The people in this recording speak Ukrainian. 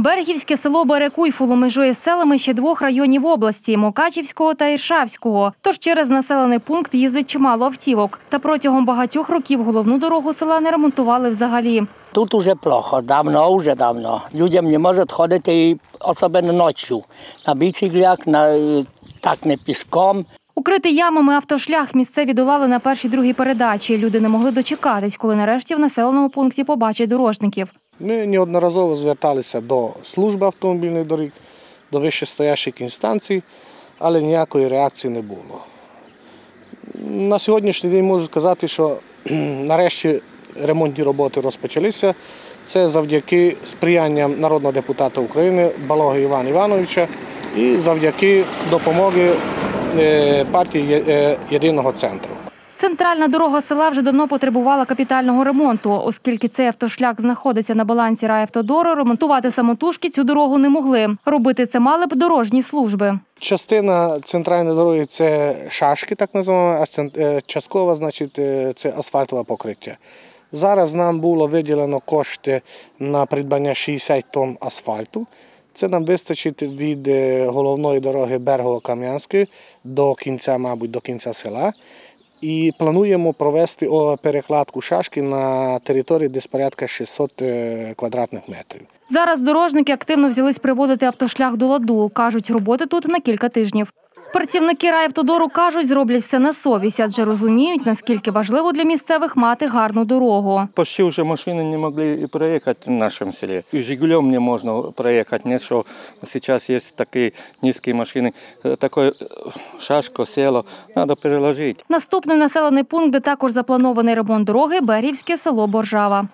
Берегівське село Берекуйфуло межує з селами ще двох районів області Мокачівського та Іршавського. Тож через населений пункт їздить чимало автівок. Та протягом багатьох років головну дорогу села не ремонтували взагалі. Тут уже плохо, давно, уже давно. Людям не можуть ходити, особливо ночі. На біциклях, на, так не пішком. Укритий ямами автошлях місцеві долали на першій другій передачі. Люди не могли дочекатись, коли нарешті в населеному пункті побачать дорожників. Ми неодноразово зверталися до служби автомобільних доріг, до вищестоящих інстанцій, але ніякої реакції не було. На сьогоднішній день можу сказати, що нарешті ремонтні роботи розпочалися. Це завдяки сприянням народного депутата України Балоги Івана Івановича і завдяки допомоги е, партії е, Єдиного центру. Центральна дорога села вже давно потребувала капітального ремонту, оскільки цей автошлях знаходиться на балансі райавтодору, ремонтувати самотужки цю дорогу не могли. Робити це мали б дорожні служби. Частина центральної дороги це шашки, так називаємо, а е, часткова, е, це асфальтове покриття. Зараз нам було виділено кошти на придбання 60 тонн асфальту. Це нам вистачить від е, головної дороги Бергово-Кам'янської до кінця, мабуть, до кінця села. І плануємо провести перекладку шашки на території десь порядка 600 е, квадратних метрів. Зараз дорожники активно взялись приводити автошлях до ладу. Кажуть, роботи тут на кілька тижнів. Працівники райавтодору кажуть, зроблять все на совість, адже розуміють, наскільки важливо для місцевих мати гарну дорогу. Почти уже машины не могли и проехать в нашем селе. И «Жигулем» не можно проехать. Нет, что сейчас есть такие низкие машины. Э, Такое э, шашко, село надо переложить. Наступний населений пункт, де також запланований ремонт дороги, Берівське село Боржава.